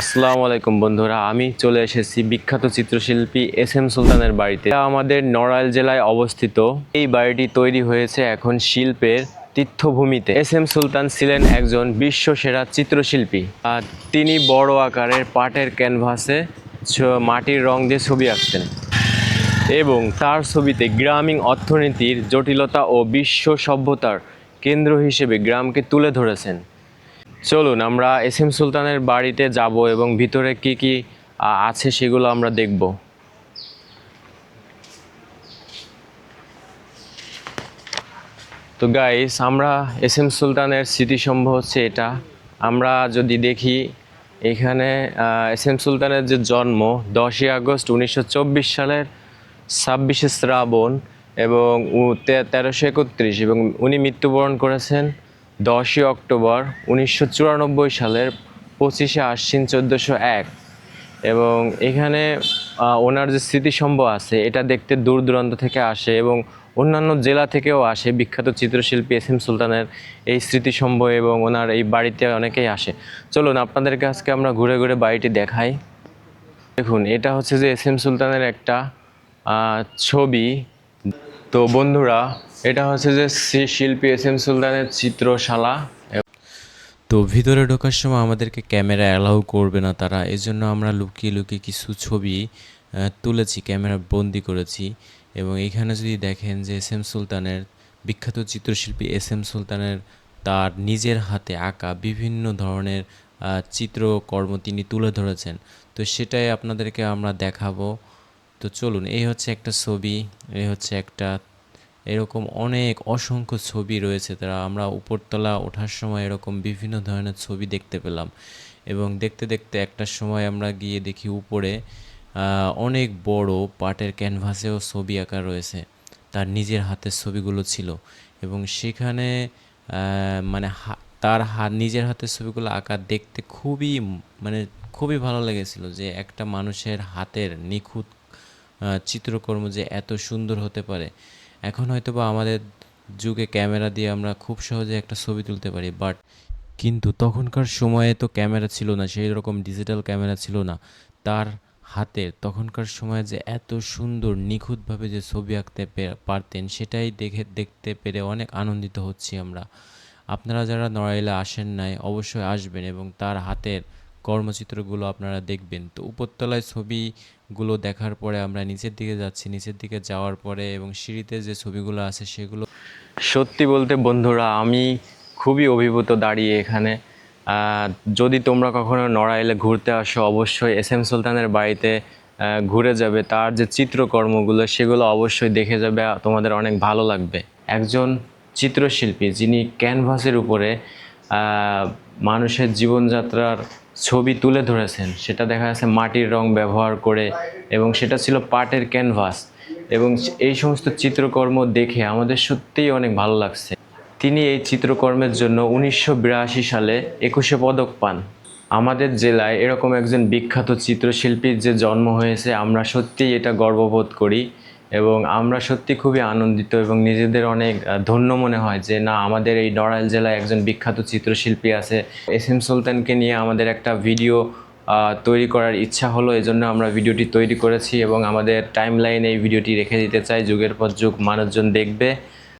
আসসালামু আলাইকুম বন্ধুরা, আমি চলে এসেছি বিখ্যাত চিত্রশিল্পী এস এম সুলতানের বাড়িতে। আমাদের নড়াইল জেলায় অবস্থিত। এই বাড়িটি তৈরি হয়েছে এখন শিল্পের তীর্থভূমিতে। এস এম সুলতান ছিলেন একজন বিশ্ব সেরা চিত্রশিল্পী। আর তিনি বড় আকারের পাটের ক্যানভাসে মাটির রং দিয়ে ছবি আঁকতেন। এবং তার ছবিতে গ্রামীণ অর্থনীতির জটিলতা ও বিশ্ব সভ্যতার কেন্দ্র হিসেবে গ্রামকে তুলে ধরেছেন। চলুন, আমরা এস এম সুলতানের বাড়িতে যাব এবং ভিতরে কি কি আছে সেগুলো আমরা দেখব। তো গাইস আমরা এস এম সুলতানের স্মৃতিসম্ভ হচ্ছে এটা। আমরা যদি দেখি, এখানে এস এম সুলতানের যে জন্ম, দশই আগস্ট উনিশশো চব্বিশ সালের ছাব্বিশে শ্রাবণ এবং তেরোশো একত্রিশ এবং উনি মৃত্যুবরণ করেছেন দশই অক্টোবর উনিশশো চুরানব্বই সালের পঁচিশে আশ্বিন চোদ্দোশো এক। এবং এখানে ওনার যে স্মৃতিসম্ভ আছে, এটা দেখতে দূর দূরান্ত থেকে আসে এবং অন্যান্য জেলা থেকেও আসে। বিখ্যাত চিত্রশিল্পী এস এম সুলতানের এই স্মৃতিসম্ভ এবং ওনার এই বাড়িতে অনেকেই আসে। চলুন, আপনাদেরকে আজকে আমরা ঘুরে ঘুরে বাড়িটি দেখাই। দেখুন, এটা হচ্ছে যে এস এম সুলতানের একটা ছবি। তো বন্ধুরা এটা হচ্ছে যে শিল্পী এস এম সুলতানের চিত্রশালা। তো ভিতরে ঢোকার সময় আমাদেরকে ক্যামেরা অ্যালাউ করবে না তারা এই জন্য আমরা লুকিয়ে লুকিয়ে কিছু ছবি তুলেছি, ক্যামেরা বন্দি করেছি। এবং এখানে যদি দেখেন যে এস এম সুলতানের বিখ্যাত চিত্রশিল্পী এস এম সুলতানের তার নিজের হাতে আঁকা বিভিন্ন ধরনের চিত্রকর্ম তিনি তুলে ধরেছেন। তো সেটাই আপনাদেরকে আমরা দেখাবো। তো চলুন, এই হচ্ছে একটা ছবি, এই হচ্ছে একটা এরকম অনেক অসংখ্য ছবি রয়েছে। তারা আমরা উপরতলা ওঠার সময় এরকম বিভিন্ন ধরনের ছবি দেখতে পেলাম। এবং দেখতে দেখতে একটা সময় আমরা গিয়ে দেখি উপরে অনেক বড় পাটের ক্যানভাসেও ছবি আঁকা রয়েছে। তার নিজের হাতের ছবিগুলো ছিল। এবং সেখানে মানে তার হাত নিজের হাতের ছবিগুলো আঁকা দেখতে খুবই মানে খুবই ভালো লেগেছিল যে একটা মানুষের হাতের নিখুঁত চিত্রকর্ম যে এত সুন্দর হতে পারে। এখন হয়তো বা আমাদের যুগে ক্যামেরা দিয়ে আমরা খুব সহজে একটা ছবি তুলতে পারি বাট কিন্তু তখনকার সময়ে তো ক্যামেরা ছিল না, সেই রকম ডিজিটাল ক্যামেরা ছিল না। তার হাতে তখনকার সময়ে যে এত সুন্দর, নিখুঁতভাবে যে ছবি আঁকতে পারতেন, সেটাই দেখে, দেখতে পেরে অনেক আনন্দিত হচ্ছি আমরা। আপনারা যারা নড়াইলে আসেন নাই, অবশ্যই আসবেন এবং তার হাতের কর্মচিত্রগুলো আপনারা দেখবেন। তো উপরতলায় ছবিগুলো দেখার পরে আমরা নিচের দিকে যাচ্ছি। নিচের দিকে যাওয়ার পরে এবং সিঁড়িতে যে ছবিগুলো আছে সেগুলো সত্যি বলতে বন্ধুরা, আমি খুবই অভিভূত দাঁড়িয়ে এখানে। যদি তোমরা কখনো নড়াইলে ঘুরতে আসো, অবশ্যই এস এম সুলতানের বাড়িতে ঘুরে যাবে। তার যে চিত্রকর্মগুলো, সেগুলো অবশ্যই দেখে যাবে। তোমাদের অনেক ভালো লাগবে। একজন চিত্রশিল্পী যিনি ক্যানভাসের উপরে মানুষের জীবনযাত্রার ছবি তুলে ধরেছেন। সেটা দেখা যাচ্ছে মাটির রং ব্যবহার করে এবং সেটা ছিল পাটের ক্যানভাস। এবং এই সমস্ত চিত্রকর্ম দেখে আমাদের সত্যিই অনেক ভালো লাগছে। তিনি এই চিত্রকর্মের জন্য উনিশশো বিরাশি সালে একুশে পদক পান। আমাদের জেলায় এরকম একজন বিখ্যাত চিত্রশিল্পীর যে জন্ম হয়েছে, আমরা সত্যিই এটা গর্ববোধ করি। এবং আমরা সত্যি খুবই আনন্দিত এবং নিজেদের অনেক ধন্য মনে হয় যে না, আমাদের এই নড়াইল জেলায় একজন বিখ্যাত চিত্রশিল্পী আছে। এস এম সুলতানকে নিয়ে আমাদের একটা ভিডিও তৈরি করার ইচ্ছা হলো এই জন্য আমরা ভিডিওটি তৈরি করেছি এবং আমাদের টাইম লাইনে এই ভিডিওটি রেখে দিতে চাই। যুগের পর যুগ মানুষজন দেখবে।